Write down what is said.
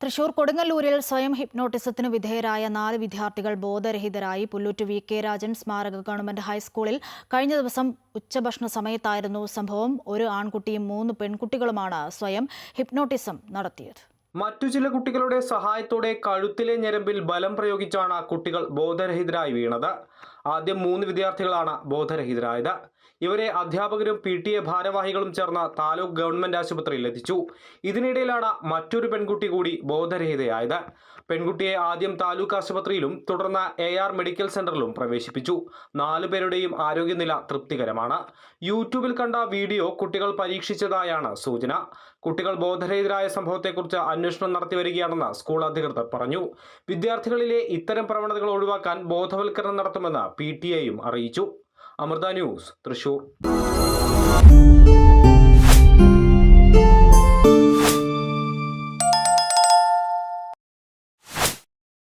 തൃശൂർ കൊടുങ്ങല്ലൂരിൽ സ്വയം ഹിപ്നോട്ടിസത്തിന് വിധേയരായ നാല് വിദ്യാർത്ഥികൾ ബോധരഹിതരായി പുല്ലൂറ്റ് വി കെ രാജൻ സ്മാരക ഗവൺമെന്റ് ഹൈസ്കൂളിൽ കഴിഞ്ഞ ദിവസം ഉച്ചഭക്ഷണ സമയത്തായിരുന്നു സംഭവം. ഒരു ആൺകുട്ടിയും മൂന്ന് പെൺകുട്ടികളുമാണ് സ്വയം ഹിപ്നോട്ടിസം നടത്തിയത്. മറ്റു ചില കുട്ടികളുടെ സഹായത്തോടെ കഴുത്തിലെ ഞരമ്പിൽ ബലം പ്രയോഗിച്ചാണ് കുട്ടികൾ ബോധരഹിതരായി വീണത്. ആദ്യം മൂന്ന് വിദ്യാർത്ഥികളാണ് ബോധരഹിതരായത്. ഇവരെ അധ്യാപകരും പി ടി എ ഭാരവാഹികളും ചേർന്ന് താലൂക്ക് ഗവൺമെന്റ് ആശുപത്രിയിൽ എത്തിച്ചു. ഇതിനിടയിലാണ് മറ്റൊരു പെൺകുട്ടി കൂടി ബോധരഹിതയായത്. പെൺകുട്ടിയെ ആദ്യം താലൂക്ക് ആശുപത്രിയിലും തുടർന്ന് എ ആർ മെഡിക്കൽ സെന്ററിലും പ്രവേശിപ്പിച്ചു. നാലുപേരുടെയും ആരോഗ്യനില തൃപ്തികരമാണ്. യൂട്യൂബിൽ കണ്ട വീഡിയോ കുട്ടികൾ പരീക്ഷിച്ചതായാണ് സൂചന. കുട്ടികൾ ബോധരഹിതരായ സംഭവത്തെക്കുറിച്ച് അന്വേഷണം നടത്തി വരികയാണെന്ന് സ്കൂൾ അധികൃതർ പറഞ്ഞു. വിദ്യാർത്ഥികളിലെ ഇത്തരം പ്രവണതകൾ ഒഴിവാക്കാൻ ബോധവൽക്കരണം നടത്തുമെന്ന് പി ടി എയും അറിയിച്ചു. അമൃത ന്യൂസ് തൃശൂർ.